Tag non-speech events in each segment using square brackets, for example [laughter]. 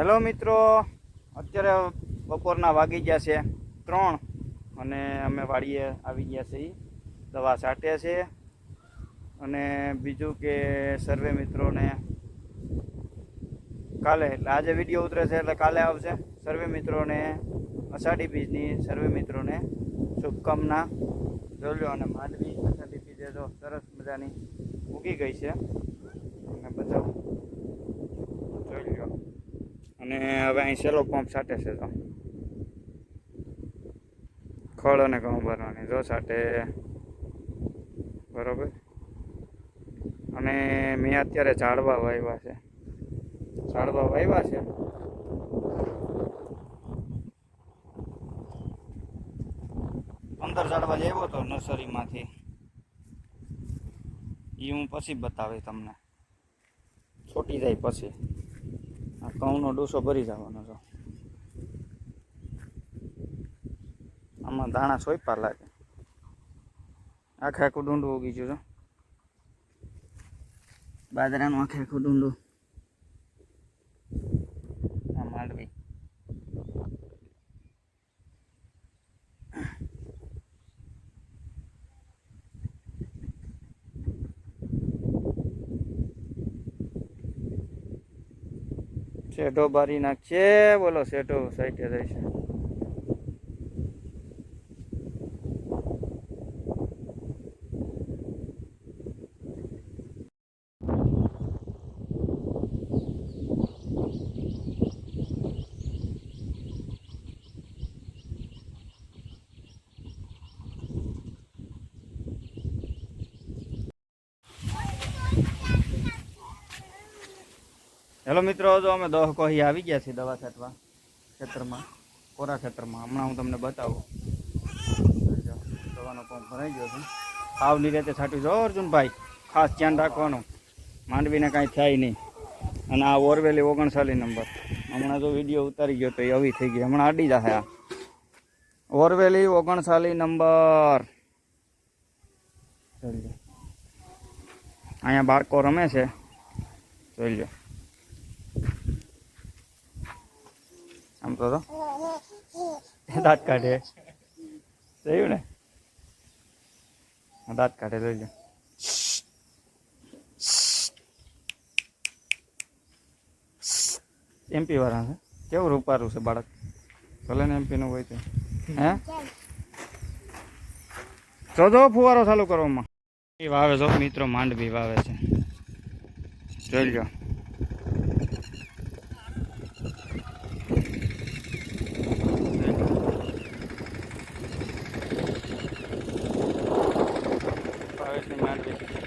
Hello મિત્રો. અત્યારે બપોરના વાગી ગયા છે ત્રણ અને અમે વાડીએ આવી ગયા છીએ. દવા છાંટે છે. અને બીજું કે સર્વે મિત્રોને કાલે, એટલે આજે વીડિયો ઉતરે છે, એટલે કાલે આવશે. સર્વે મિત્રોને, અષાઢી બીજની સર્વે મિત્રોને શુભકામના. જોઈ અને માંડવી અષાઢી બીજે તો સરસ મજાની ઉગી ગઈ છે. અને બતાવું જોઈ લો અને હવે અહીં સેલો પંપ સાટે છે તો. ખળ અને ઘઉં ભરવાની, જો સાટે બરોબર? અને મેં અત્યારે ઝાડવા વાવ્યા છે. ઝાડવા વાવ્યા છે? પંદર ઝાડવા લેવો તો નર્સરીમાંથી. એ હું પછી બતાવી તમને. છોટી જાય પછી. આ ઘઉંનો ડોસો ભરી જવાનો છો. આમાં દાણા સોયપા લાગે. આખે આખું ડુંડું ઉગી ગયું છો. બાજરાનું આખે આખું ડુંડું. આ માંડવી. શેઢો બારી નાખશે બોલો શેઢો સાઈડે જાય છે. હેલો મિત્રો જો અમે દહ કોહી આવી ગયા છીએ દવા છાંટવા ખેતરમાં કોરા ખેતરમાં હમણાં હું તમને બતાવું. જો, દવાનો પંપ ભરાઈ ગયો છે. આવની રીતે છાંટ્યું જો અર્જુનભાઈ ખાસ ધ્યાન રાખવાનું. માંડવીને કાંઈ થાય નહીં. અને આ ઓરવેલી ઓગણસાલી નંબર. હમણાં જો વીડિયો ઉતારી ગયો તો એ આવી થઈ ગઈ. હમણાં અડી જશે આ. ઓરવેલી ઓગણસાલી નંબર. જોઈ લો અહીંયા બાળકો રમે છે. જોઈ લો આમ તો તો. [laughs] દાંત કાઢે. જોયું ને? દાંત કાઢે જોઈ લો એમપી વાળા છે. કેવું રૂપારું છે બાળક? ભલે ને એમપી નું હોય તો. હે? જો જો ફુવારો ચાલુ કરવામાં વાવે જો મિત્રો માંડવી વાવે છે. જોઈ લો Thank you.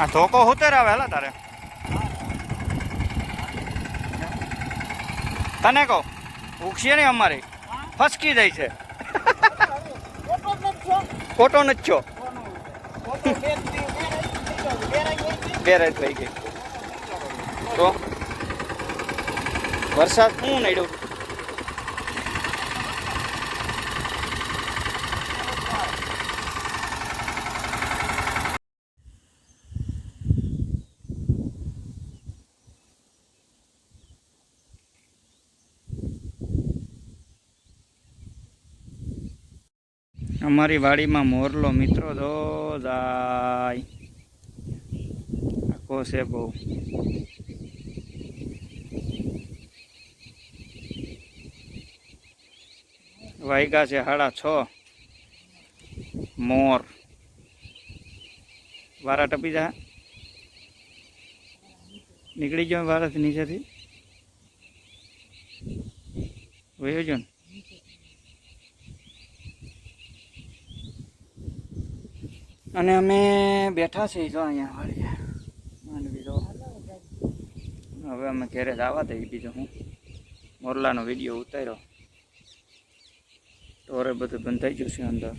આ ધોકો ઉતર આવે, હેલા તારે. તને કહો, ઉગશે ને અમારી. ફસકી જાય છે. ખોટો નથી છો? બેરાજ થઈ ગઈ. તો વરસાદ શું નડ્યો? અમારી વાડીમાં મોરલો મિત્રો જો જાય. આખો છે બહુ. વાયગા છે સાડા છ. મોર. વારા ટપી જા. નીકળી ગયો વારાથી નીચેથી. વયો જો ને. અને અમે બેઠા છીએ જો અહીંયા વાળીએ માંડવી જો હવે અમે ઘેરે જ આવવા દઈએ બીજો હું. મોરલાનો વીડિયો ઉતાર્યો. ટોરે બધું બંધાઈ ગયું છે અંદર.